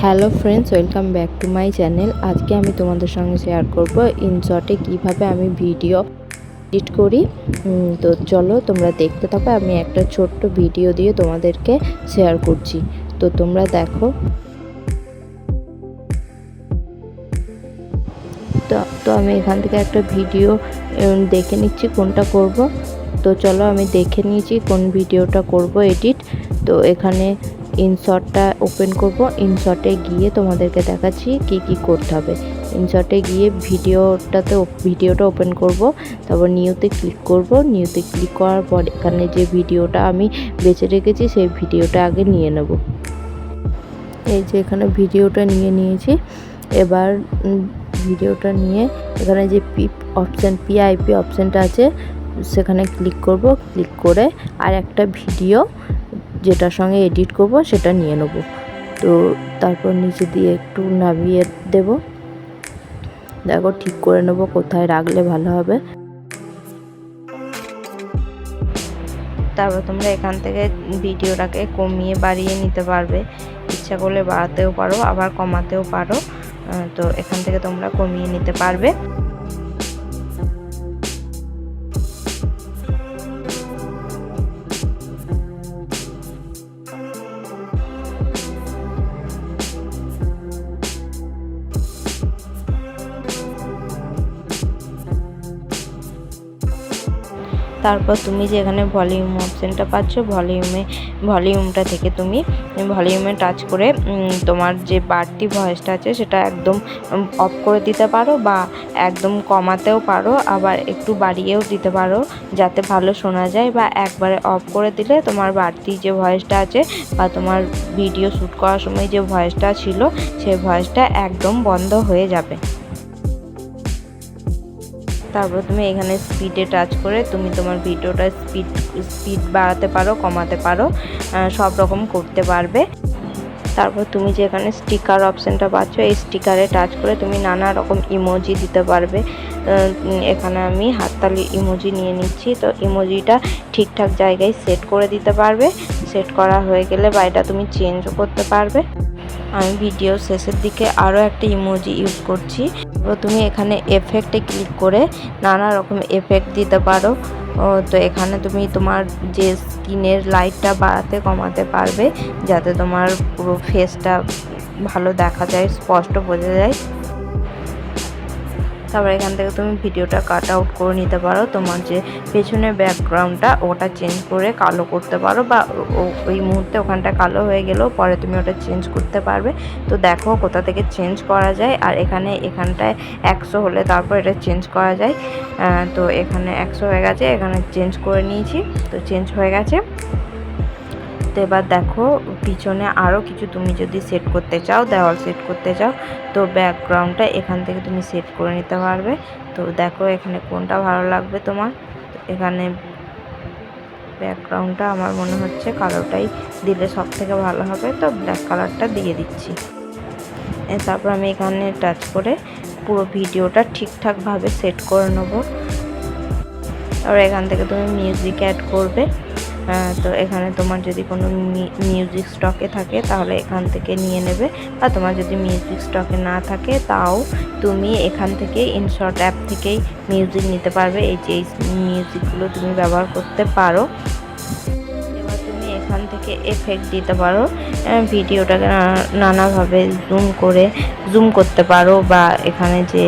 Hello friends, welcome back to my channel. আজকে আমি তোমাদের সঙ্গে শেয়ার করব ইনশটে কীভাবে আমি ভিডিও এডিট করি। তো চলো তোমরা দেখতে থাকো, আমি একটা ছোট্ট ভিডিও দিয়ে তোমাদেরকে শেয়ার করছি। তো তোমরা দেখো। তো তো আমি এখান থেকে একটা ভিডিও দেখে নিচ্ছি কোনটা করব। তো চলো আমি দেখে নিয়েছি কোন ভিডিওটা করব এডিট। তো এখানে ইনশটটা ওপেন করব। ইনশটে গিয়ে তোমাদেরকে দেখাচ্ছি কি কি করতে হবে। ইনশটে গিয়ে ভিডিওটাতে ভিডিওটা ওপেন করব, তারপর নিউতে ক্লিক করব। নিউতে ক্লিক করার পর এখানে যে ভিডিওটা আমি বেছে রেখেছি, সেই ভিডিওটা আগে নিয়ে নেব। এই যে এখানে ভিডিওটা নিয়ে নিয়েছি। এবার ভিডিওটা নিয়ে এখানে যে পি অপশান পিআইপি অপশানটা আছে, সেখানে ক্লিক করব। ক্লিক করে আর একটা ভিডিও যেটার সঙ্গে এডিট করব, সেটা নিয়ে নেব। তো তারপর নিচে দিয়ে একটু নামিয়ে দেব। দেখো ঠিক করে নেব কোথায় রাখলে ভালো হবে। তারপর তোমরা এখান থেকে ভিডিওটাকে কমিয়ে বাড়িয়ে নিতে পারবে। ইচ্ছা করলে বাড়াতেও পারো, আবার কমাতেও পারো। তো এখান থেকে তোমরা কমিয়ে নিতে পারবে। তারপর তুমি যে এখানে ভলিউম অপশানটা পাচ্ছ ভলিউমে ভলিউমটা থেকে তুমি ভলিউমে টাচ করে তোমার যে বাড়তি ভয়েসটা আছে সেটা একদম অফ করে দিতে পারো বা একদম কমাতেও পারো, আবার একটু বাড়িয়েও দিতে পারো যাতে ভালো শোনা যায় বা একবারে অফ করে দিলে তোমার বাড়তি যে ভয়েসটা আছে বা তোমার ভিডিও শ্যুট করার সময় যে ভয়েসটা ছিল সেই ভয়েসটা একদম বন্ধ হয়ে যাবে। তারপর তুমি এখানে স্পিডে টাচ করে তুমি তোমার ভিডিওটা স্পিড স্পিড বাড়াতে পারো, কমাতে পারো সব রকম করতে পারবে। তারপর তুমি যে এখানে স্টিকার অপশানটা পাচ্ছ, এই স্টিকারে টাচ করে তুমি নানা রকম ইমোজি দিতে পারবে। এখানে আমি হাততালি ইমোজি নিয়ে নিচ্ছি, তো ইমোজিটা ঠিকঠাক জায়গায় সেট করে দিতে পারবে। সেট করা হয়ে গেলে বা এটা তুমি চেঞ্জও করতে পারবে। আমি ভিডিও শেষের দিকে আরও একটা ইমোজি ইউজ করছি। তুমি এখানে এফেক্টে ক্লিক করে নানা রকম এফেক্ট দিতে পারো। তো এখানে তুমি তোমার যে স্কিনের লাইটটা বাড়াতে, কমাতে পারবে, যাতে তোমার পুরো ফেসটা ভালো দেখা যায়, স্পষ্ট বোঝা যায়। তারপর এখান থেকে তুমি ভিডিওটা কাট আউট করে নিতে পারো। তোমার যে পেছনের ব্যাকগ্রাউন্ডটা ওটা চেঞ্জ করে কালো করতে পারো বা ওই মুহূর্তে ওখানটা কালো হয়ে গেলেও পরে তুমি ওটা চেঞ্জ করতে পারবে। তো দেখো কোথা থেকে চেঞ্জ করা যায় আর এখানে এখানটায় একশো হলে তারপর এটা চেঞ্জ করা যায়। তো এখানে একশো হয়ে গেছে, এখানে চেঞ্জ করে নিয়েছি। তো চেঞ্জ হয়ে গেছে। তো এবার দেখো, পিছনে আরও কিছু তুমি যদি সেট করতে চাও, দেওয়াল সেট করতে চাও, তো ব্যাকগ্রাউন্ডটা এখান থেকে তুমি সেট করে নিতে পারবে। তো দেখো এখানে কোনটা ভালো লাগবে তোমার? এখানে ব্যাকগ্রাউন্ডটা আমার মনে হচ্ছে কালোটাই দিলে সব থেকে ভালো হবে। তো ব্ল্যাক কালারটা দিয়ে দিচ্ছি। তারপর আমি এখানে টাচ করে পুরো ভিডিওটা ঠিকঠাকভাবে সেট করে নেব। আর এখান থেকে তুমি মিউজিক অ্যাড করবে। তো এখানে তোমার যদি কোনো মিউজিক স্টকে থাকে, তাহলে এখান থেকে নিয়ে নেবে। বা তোমার যদি মিউজিক স্টকে না থাকে, তাও তুমি এখান থেকে ইনশর্ট অ্যাপ থেকেই মিউজিক নিতে পারবে। এই যে মিউজিকগুলো তুমি ব্যবহার করতে পারো। এবার তুমি এখান থেকে এফেক্ট দিতে পারো। ভিডিওটাকে নানাভাবে জুম করে জুম করতে পারো বা এখানে যে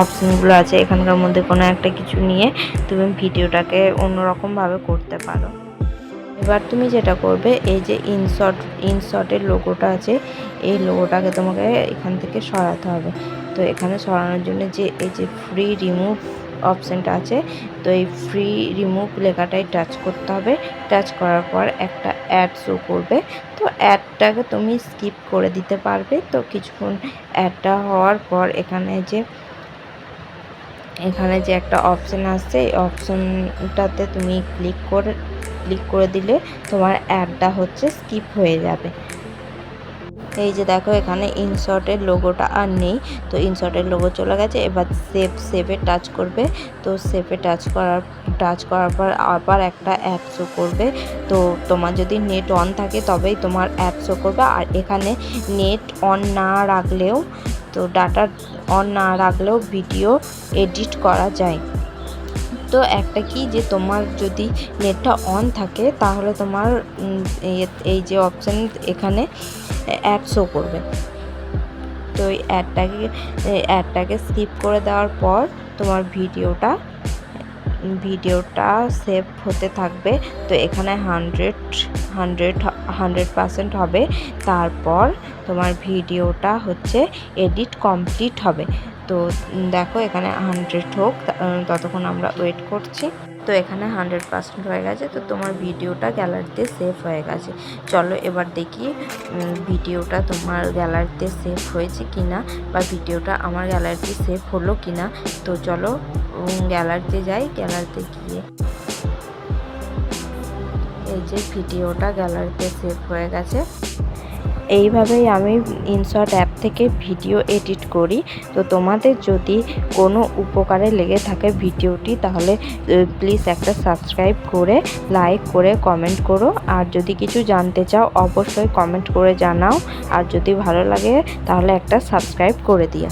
অপশানগুলো আছে, এখানকার মধ্যে কোনো একটা কিছু নিয়ে তুমি ভিডিওটাকে অন্যরকমভাবে করতে পারো। এবার তুমি যেটা করবে, এই যে ইনশট ইনশটের লোগোটা আছে, এই লোগোটাকে তোমাকে এখান থেকে সরাতে হবে। তো এখানে সরানোর জন্য যে, এই যে ফ্রি রিমুভ অপশানটা আছে, তো এই ফ্রি রিমুভ লেখাটাই টাচ করতে হবে। টাচ করার পর একটা অ্যাড শো করবে। তো অ্যাডটাকে তুমি স্কিপ করে দিতে পারবে। তো কিছুক্ষণ অ্যাডটা হওয়ার পর এখানে যে এখানে যে একটা অপশান আসছে, এই অপশানটাতে তুমি ক্লিক করে ক্লিক করে দিলে তোমার অ্যাডটা হচ্ছে স্কিপ হয়ে যাবে। এই যে দেখো এখানে ইনশর্টের লোগোটা আর নেই, তো ইনশর্টের লোগো চলে গেছে, এবার সেভ সেভে টাচ করবে। তো সেভে টাচ করার টাচ করার পর আবার একটা অ্যাপ শো করবে। তো তোমার যদি নেট অন থাকে, তবেই তোমার অ্যাপ শো করবে। আর এখানে নেট অন না রাখলেও, তো ডাটা অন না রাখলেও ভিডিও এডিট করা যায়। তো একটা কি যে তোমার যদি নেটটা অন থাকে, তাহলে তোমার এই যে অপশান এখানে অ্যাড শো করবে। তো এই অ্যাডটাকে অ্যাডটাকে স্কিপ করে দেওয়ার পর তোমার ভিডিওটা ভিডিওটা সেভ হতে থাকবে। তো এখানে হান্ড্রেড হান্ড্রেড হান্ড্রেড পার্সেন্ট হবে। তারপর তোমার ভিডিওটা হচ্ছে এডিট কমপ্লিট হবে। তো দেখো এখানে হান্ড্রেড হোক ততক্ষণ আমরা ওয়েট করছি। তো এখানে হান্ড্রেড পার্সেন্ট হয়ে গেছে, তো তোমার ভিডিওটা গ্যালারিতে সেভ হয়ে গেছে। চলো এবার দেখি ভিডিওটা তোমার গ্যালারিতে সেভ হয়েছে কি না বা ভিডিওটা আমার গ্যালারিতে সেভ হলো কি না তো চলো গ্যালারিতে যাই গ্যালারিতে গিয়ে এই যে ভিডিওটা গ্যালারিতে সেভ হয়ে গেছে। এইভাবেই আমি ইনশর্ট অ্যাপ থেকে ভিডিও এডিট করি। তো তোমাদের যদি কোনো উপকারে লেগে থাকে ভিডিওটি, তাহলে প্লিজ একটা সাবস্ক্রাইব করে লাইক করে কমেন্ট করো। আর যদি কিছু জানতে চাও, অবশ্যই কমেন্ট করে জানাও। আর যদি ভালো লাগে, তাহলে একটা সাবস্ক্রাইব করে দিও।